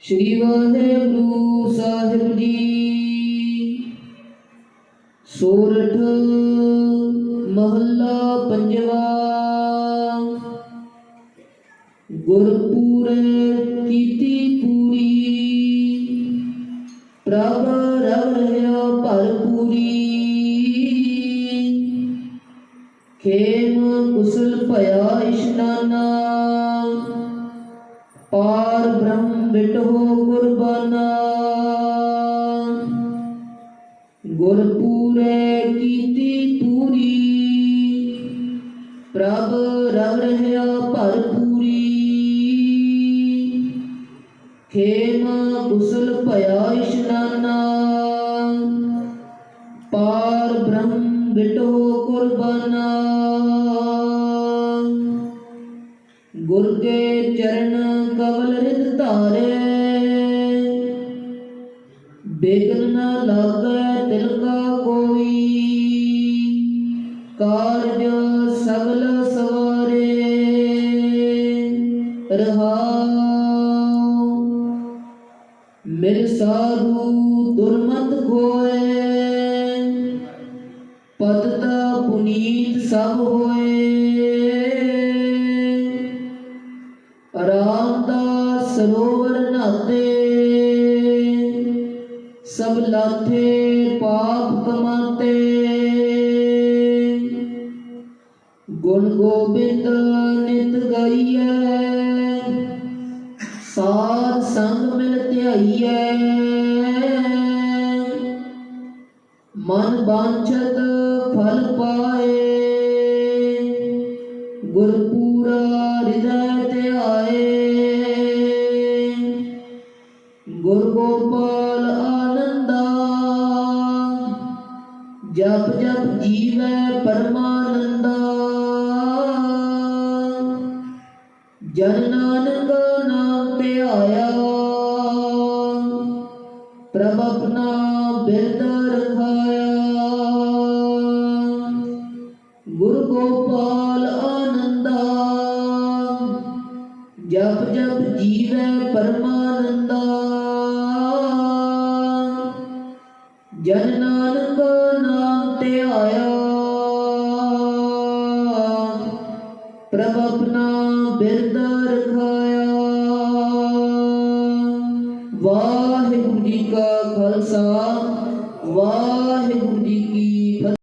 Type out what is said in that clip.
ਸ਼੍ਰੀ ਵਾਹਿਗੁਰੂ ਸਾਹਿਬ ਜੀ। ਸੋਰਠ ਮਹੱਲਾ ਪੰਜਵਾ। ਗੁਰਪੂਰੇ ਕੀਤੀ ਪੂਰੀ। ਪ੍ਰਭ ਰਵ ਰਹਿਆ ਭਰਪੂਰੀ ਖੇਮ ਕੁਸਲ ਭਇਆ ਇਸ਼ਨਾਨਾ। ਪਾਰ ਬ੍ਰਹਮ ਬਿਟੋ ਕੁਰਬਾਨਾ। ਗੁਰਪੂਰੇ ਕੀਤੀ ਪੂਰੀ, ਪ੍ਰਭ ਰਵ ਰਹਿਆ ਭਰਪੂਰੀ ਖੇਮ ਕੁਸਲ ਭਇਆ ਇਸ਼ਨਾਨਾ। ਪਾਰ ਬ੍ਰਹਮ ਬਿਟੋ ਕੁਰਬਾਨਾ। ਗੁਰ ਕੇ ਚਰਨ ਕਵਲ ਰਿਦ ਧਾਰੇ। ਬੇਗਨ ਨ ਲਾਗੈ ਤਿਲ ਕਾ ਕੋਈ। ਕਾਰਜ ਸਗਲ ਸਵਾਰੇ। ਰਹਾਉ, ਮਿਲ ਸਾਧੂ ਦੁਰਮਤ ਖੋਏ। ਪਤਤ ਪੁਨੀਤ ਸਭ ਹੋਏ। ਸਰੋਵਰ ਨਾਤੇ ਸਭ ਲਾਥੇ ਪਾਪ ਕਮਾਤੇ ਗੁਣ ਗੋਬਿੰਦ ਨਿਤ ਗਾਈਐ, ਸਾਧ ਸੰਗ ਮਿਲ ਧਿਆਈਐ। ਮਨ ਬਾਂਛਤ ਫਲ ਪਾਏ, ਗੁਰਪੂਰਾ ਹਿਰਦੈ ਜਪ ਜਪ ਜੀਵੈ ਪਰਮਾਨੰਦਾ। ਜਨ ਨਾਨਕ ਨਾਮ ਤੇ ਆਇਆ ਪ੍ਰਭ ਆਪਣਾ ਬਿਰਦ ਰਖਾਇਆ। ਗੁਰ ਗੋਪਾਲ ਆਨੰਦਾ। ਜਪ ਜਪ ਜੀਵੈ ਪਰਮਾਨੰਦਾ। ਜਨ ਨਾਨਕ ਪ੍ਰਭ ਆਪਣਾ ਬਿਰਦਾ ਰਖਾਇਆ। ਵਾਹਿਗੁਰੂ ਜੀ ਕਾ ਖਾਲਸਾ ਵਾਹਿਗੁਰੂ